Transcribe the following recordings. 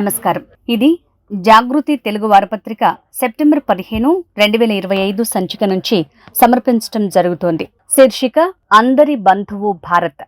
నమస్కారం. ఇది జాగృతి తెలుగు వారపత్రిక సెప్టెంబర్ పదిహేను రెండు వేల ఇరవై ఐదు సంచిక నుంచి సమర్పించడం జరుగుతోంది. శీర్షిక అందరి బంధువు భారత్.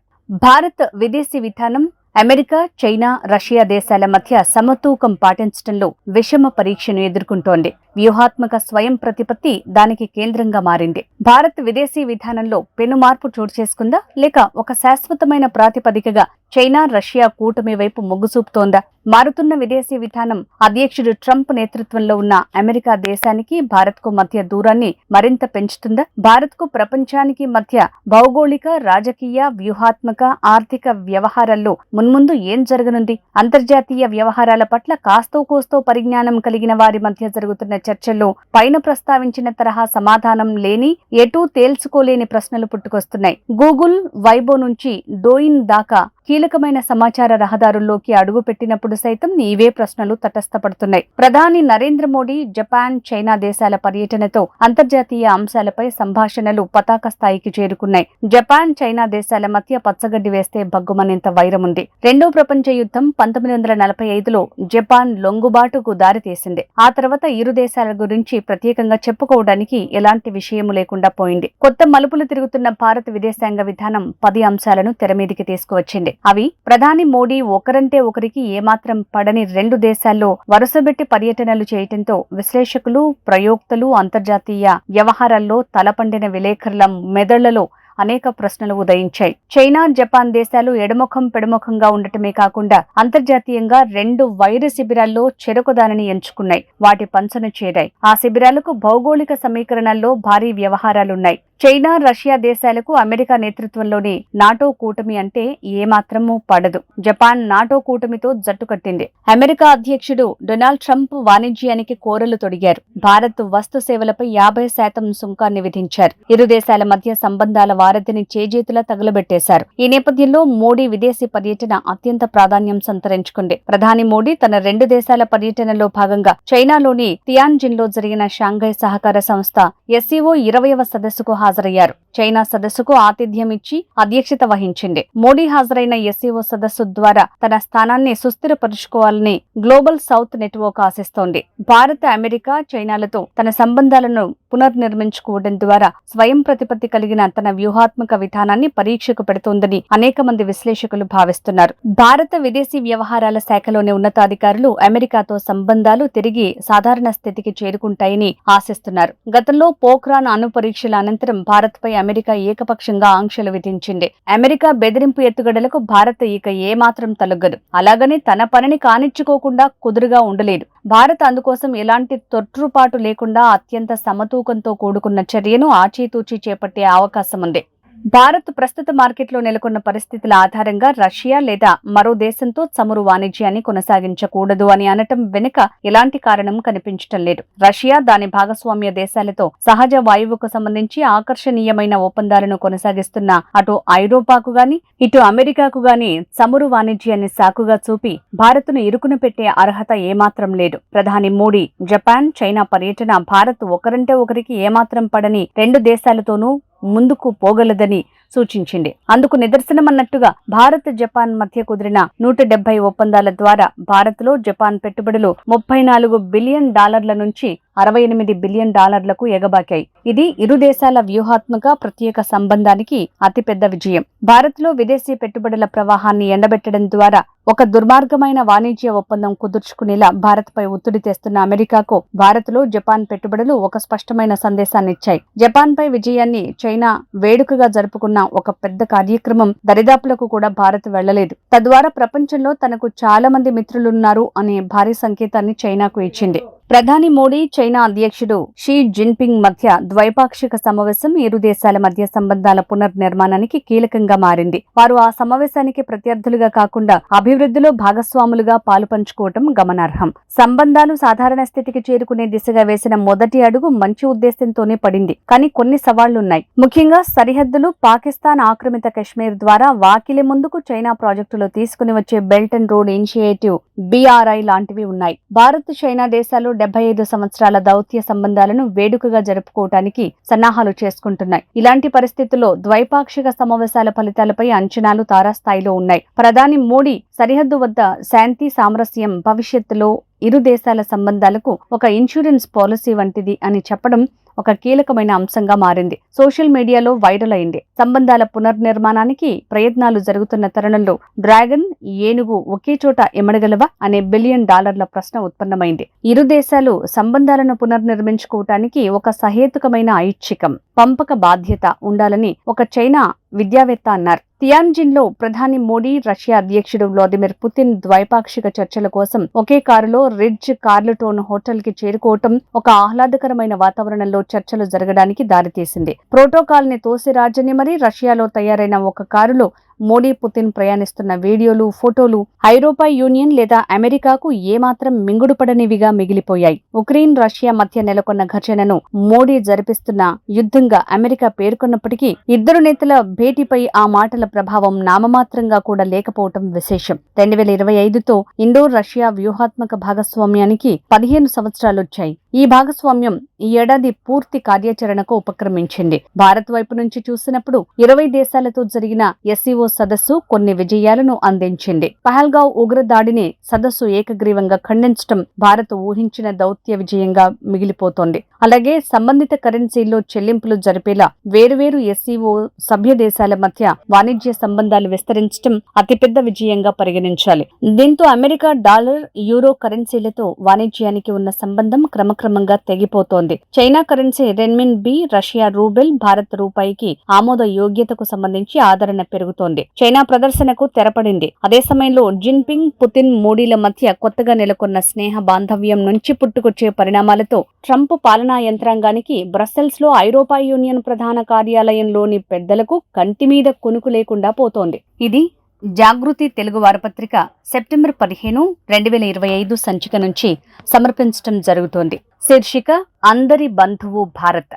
భారత్ విదేశీ విధానం అమెరికా చైనా రష్యా దేశాల మధ్య సమతూకం పాటించడంలో విషమ పరీక్షను ఎదుర్కొంటోంది. వ్యూహాత్మక స్వయం ప్రతిపత్తి దానికి కేంద్రంగా మారింది. భారత్ విదేశీ విధానంలో పెను మార్పు చోటు చేసుకుందా? లేక ఒక శాశ్వతమైన ప్రాతిపదికగా చైనా రష్యా కూటమి వైపు మొగ్గుచూపుతోందా? మారుతున్న విదేశీ విధానం అధ్యక్షుడు ట్రంప్ నేతృత్వంలో ఉన్న అమెరికా దేశానికి భారత్కు మధ్య దూరాన్ని మరింత పెంచుతుందా? భారత్కు ప్రపంచానికి మధ్య భౌగోళిక రాజకీయ వ్యూహాత్మక ఆర్థిక వ్యవహారాల్లో మున్ముందు ఏం జరగనుంది? అంతర్జాతీయ వ్యవహారాల పట్ల కాస్తో కోస్తో పరిజ్ఞానం కలిగిన వారి మధ్య జరుగుతున్న చర్చల్లో పైన ప్రస్తావించిన తరహా సమాధానం లేని ఎటూ తేల్చుకోలేని ప్రశ్నలు పుట్టుకొస్తున్నాయి. గూగుల్ వైబో నుంచి డోయిన్ దాకా కీలకమైన సమాచార రహదారుల్లోకి అడుగు పెట్టినప్పుడు సైతం ఇవే ప్రశ్నలు తటస్థపడుతున్నాయి. ప్రధాని నరేంద్ర మోడీ జపాన్ చైనా దేశాల పర్యటనతో అంతర్జాతీయ అంశాలపై సంభాషణలు పతాక స్థాయికి చేరుకున్నాయి. జపాన్ చైనా దేశాల మధ్య పచ్చగడ్డి వేస్తే భగ్గుమనేంత వైరముంది. రెండో ప్రపంచ యుద్ధం పంతొమ్మిది వందల నలభై ఐదులో జపాన్ లొంగుబాటుకు దారితీసింది. ఆ తర్వాత ఇరు దేశాల గురించి ప్రత్యేకంగా చెప్పుకోవడానికి ఎలాంటి విషయము లేకుండా పోయింది. కొత్త మలుపులు తిరుగుతున్న భారత విదేశాంగ విధానం పది అంశాలను తెరమీదికి తీసుకువచ్చింది. అవి ప్రధాని మోడీ ఒకరంటే ఒకరికి ఏమాత్రం పడని రెండు దేశాల్లో వరుసబెట్టి పర్యటనలు చేయటంతో విశ్లేషకులు ప్రయోక్తలు అంతర్జాతీయ వ్యవహారాల్లో తలపండిన విలేకరుల మెదళ్ళలో అనేక ప్రశ్నలు ఉదయించాయి. చైనా జపాన్ దేశాలు ఎడముఖం పెడముఖంగా ఉండటమే కాకుండా అంతర్జాతీయంగా రెండు వైరు శిబిరాల్లో చెరకు దానిని ఎంచుకున్నాయి. వాటి పంచను చేరాయి. ఆ శిబిరాలకు భౌగోళిక సమీకరణాల్లో భారీ వ్యవహారాలున్నాయి. చైనా రష్యా దేశాలకు అమెరికా నేతృత్వంలోని నాటో కూటమి అంటే ఏమాత్రమూ పడదు. జపాన్ నాటో కూటమితో జట్టు కట్టింది. అమెరికా అధ్యక్షుడు డొనాల్డ్ ట్రంప్ వాణిజ్యానికి కోరలు తొడిగారు. భారత్ వస్తు సేవలపై యాభై శాతం సుంకాన్ని విధించారు. ఇరు దేశాల మధ్య సంబంధాల వారధిని చేజేతులా తగులబెట్టేశారు. ఈ నేపథ్యంలో మోడీ విదేశీ పర్యటన అత్యంత ప్రాధాన్యం సంతరించుకుంది. ప్రధాని మోడీ తన రెండు దేశాల పర్యటనలో భాగంగా చైనాలోని తియాన్జిన్లో జరిగిన షాంఘై సహకార సంస్థ ఎస్సీఓ ఇరవయవ సదస్సుకు హాజరయ్యారు. చైనా సదస్సుకు ఆతిథ్యం ఇచ్చి అధ్యక్షత వహించింది. మోడీ హాజరైన ఎస్సీఓ సదస్సు ద్వారా తన స్థానాన్ని సుస్థిరపరుచుకోవాలని గ్లోబల్ సౌత్ నెట్వర్క్ ఆశిస్తోంది. భారత అమెరికా చైనాలతో తన సంబంధాలను పునర్నిర్మించుకోవడం ద్వారా స్వయం ప్రతిపత్తి కలిగిన తన వ్యూహాత్మక విధానాన్ని పరీక్షకు పెడుతోందని అనేక మంది విశ్లేషకులు భావిస్తున్నారు. భారత విదేశీ వ్యవహారాల శాఖలోని ఉన్నతాధికారులు అమెరికాతో సంబంధాలు తిరిగి సాధారణ స్థితికి చేరుకుంటాయని ఆశిస్తున్నారు. గతంలో పోఖ్రాన్ అణు పరీక్షల అనంతరం భారత్పై అమెరికా ఏకపక్షంగా ఆంక్షలు విధించింది. అమెరికా బెదిరింపు ఎత్తుగడలకు భారత్ ఇక ఏమాత్రం తలగదు అలాగని తన పనిని కానిచ్చుకోకుండా కుదురుగా ఉండలేదు. భారత్ అందుకోసం ఎలాంటి తొట్రుపాటు లేకుండా అత్యంత సమతూకంతో కూడుకున్న చర్యను ఆచితూచి చేపట్టే అవకాశం ఉంది భారత్ ప్రస్తుత మార్కెట్లో నెలకొన్న పరిస్థితుల ఆధారంగా రష్యా లేదా మరో దేశంతో చమురు వాణిజ్యాన్ని కొనసాగించకూడదు అని అనటం వెనుక ఎలాంటి కారణం కనిపించటం లేదు. రష్యా దాని భాగస్వామ్య దేశాలతో సహజ వాయువుకు సంబంధించి ఆకర్షణీయమైన ఒప్పందాలను కొనసాగిస్తున్న అటు ఐరోపాకు గాని ఇటు అమెరికాకు గాని చమురు వాణిజ్యాన్ని సాకుగా చూపి భారత్ను ఇరుకున పెట్టే అర్హత ఏమాత్రం లేదు. ప్రధాని మోడీ జపాన్ చైనా పర్యటన భారత్ ఒకరంటే ఒకరికి ఏమాత్రం పడని రెండు దేశాలతోనూ ముందుకు పోగలదని సూచించింది. అందుకు నిదర్శనమన్నట్టుగా భారత్ జపాన్ మధ్య కుదిరిన నూట డెబ్బై ఒప్పందాల ద్వారా భారత్లో జపాన్ పెట్టుబడులు ముప్పై నాలుగు బిలియన్ డాలర్ల నుంచి అరవై ఎనిమిది బిలియన్ డాలర్లకు ఎగబాకాయి. ఇది ఇరు దేశాల వ్యూహాత్మక ప్రత్యేక సంబంధానికి అతిపెద్ద విజయం. భారత్లో విదేశీ పెట్టుబడుల ప్రవాహాన్ని ఎండబెట్టడం ద్వారా ఒక దుర్మార్గమైన వాణిజ్య ఒప్పందం కుదుర్చుకునేలా భారత్పై ఒత్తిడి తెస్తున్న అమెరికాకు భారత్లో జపాన్ పెట్టుబడులు ఒక స్పష్టమైన సందేశాన్నిచ్చాయి. జపాన్పై విజయాన్ని చైనా వేడుకగా జరుపుకున్న ఒక పెద్ద కార్యక్రమం దరిదాపులకు కూడా భారత్ వెళ్ళలేదు తద్వారా ప్రపంచంలో తనకు చాలా మంది మిత్రులున్నారు అనే భారీ సంకేతాన్ని చైనాకు ఇచ్చింది. ప్రధాని మోడీ చైనా అధ్యక్షుడు షీ జిన్పింగ్ మధ్య ద్వైపాక్షిక సమావేశం ఇరు దేశాల మధ్య సంబంధాల పునర్నిర్మాణానికి కీలకంగా మారింది. వారు ఆ సమావేశానికి ప్రత్యర్థులుగా కాకుండా అభివృద్ధిలో భాగస్వాములుగా పాలు పంచుకోవటం గమనార్హం. సంబంధాలు సాధారణ స్థితికి చేరుకునే దిశగా వేసిన మొదటి అడుగు మంచి ఉద్దేశంతోనే పడింది. కానీ కొన్ని సవాళ్ళున్నాయి. ముఖ్యంగా సరిహద్దులు పాకిస్తాన్ ఆక్రమిత కశ్మీర్ ద్వారా వాకిలి ముందుకు చైనా ప్రాజెక్టులో తీసుకుని వచ్చే belt and road initiative BRI లాంటివి ఉన్నాయి. భారత్ చైనా దేశాలు డెబ్బై ఐదు సంవత్సరాల దౌత్య సంబంధాలను వేడుకగా జరుపుకోవటానికి సన్నాహాలు చేసుకుంటున్నాయి. ఇలాంటి పరిస్థితుల్లో ద్వైపాక్షిక సమావేశాల ఫలితాలపై అంచనాలు తారాస్థాయిలో ఉన్నాయి. ప్రధాని మోడీ సరిహద్దు వద్ద శాంతి సామరస్యం భవిష్యత్తులో ఇరు దేశాల సంబంధాలకు ఒక ఇన్సూరెన్స్ పాలసీ వంటిది అని చెప్పడం ఒక కీలకమైన అంశంగా మారింది. సోషల్ మీడియాలో వైరల్ అయింది. సంబంధాల పునర్నిర్మాణానికి ప్రయత్నాలు జరుగుతున్న తరుణంలో డ్రాగన్ ఏనుగు ఒకే చోట ఎమడగలవా అనే బిలియన్ డాలర్ల ప్రశ్న ఉత్పన్నమైంది. ఇరు దేశాలు సంబంధాలను పునర్నిర్మించుకోవటానికి ఒక సహేతుకమైన ఐచ్ఛికం పంపక బాధ్యత ఉండాలని ఒక చైనా విద్యావేత్త అన్నారు. తియాన్జిన్లో ప్రధాని మోడీ రష్యా అధ్యక్షుడు వ్లాదిమిర్ పుతిన్ ద్వైపాక్షిక చర్చల కోసం ఒకే కారులో రిడ్జ్ కార్లటోన్ హోటల్కి చేరుకోవటం ఒక ఆహ్లాదకరమైన వాతావరణంలో చర్చలు జరగడానికి దారితీసింది. ప్రోటోకాల్ని తోసిరాజని మరీ రష్యాలో తయారైన ఒక కారులో మోడీ పుతిన్ ప్రయాణిస్తున్న వీడియోలు ఫోటోలు ఐరోపా యూనియన్ లేదా అమెరికాకు ఏమాత్రం మింగుడుపడనివిగా మిగిలిపోయాయి. ఉక్రెయిన్ రష్యా మధ్య నెలకొన్న ఘర్షణను మోడీ జరిపిస్తున్న యుద్ధంగా అమెరికా పేర్కొన్నప్పటికీ ఇద్దరు నేతల భేటీపై ఆ మాటల ప్రభావం నామమాత్రంగా కూడా లేకపోవటం విశేషం. రెండు వేల ఇరవై ఐదుతో ఇండో రష్యా వ్యూహాత్మక భాగస్వామ్యానికి పదిహేను సంవత్సరాలొచ్చాయి. ఈ భాగస్వామ్యం ఈ ఏడాది పూర్తి కార్యాచరణకు ఉపక్రమించింది. భారత్ వైపు నుంచి చూసినప్పుడు ఇరవై దేశాలతో జరిగిన ఎస్సీఓ సదస్సు కొన్ని విజయాలను అందించింది. పహల్గావ్ ఉగ్రదాడిని సదస్సు ఏకగ్రీవంగా ఖండించడం భారత్ ఊహించిన దౌత్య విజయంగా మిగిలిపోతోంది. అలాగే సంబంధిత కరెన్సీల్లో చెల్లింపులు జరిపేలా వేరువేరు ఎస్సీఓ సభ్య దేశాల మధ్య వాణిజ్య సంబంధాలు విస్తరించడం అతిపెద్ద విజయంగా పరిగణించాలి. దీంతో అమెరికా డాలర్ యూరో కరెన్సీలతో వాణిజ్యానికి ఉన్న సంబంధం క్రమక్రమంగా తెగిపోతోంది. China currency renminbi Russia rouble Bharat రూపాయికి ఆమోద యోగ్యతకు సంబంధించి ఆదరణ పెరుగుతోంది. చైనా ప్రదర్శనకు తెరపడింది. అదే సమయంలో జిన్పింగ్ పుతిన్ మోడీల మధ్య కొత్తగా నెలకొన్న స్నేహ బాంధవ్యం నుంచి పుట్టుకొచ్చే పరిణామాలతో ట్రంప్ పాలనా యంత్రాంగానికి బ్రస్సెల్స్లో ఐరోపా యూనియన్ ప్రధాన కార్యాలయంలోని పెద్దలకు కంటి మీద కొనుకు లేకుండా పోతోంది. ఇది జాగృతి తెలుగు వారపత్రిక సెప్టెంబర్ పదిహేను రెండు వేల ఇరవై ఐదు సంచిక నుంచి సమర్పించడం జరుగుతోంది. శీర్షిక అందరి బంధువు భారత్.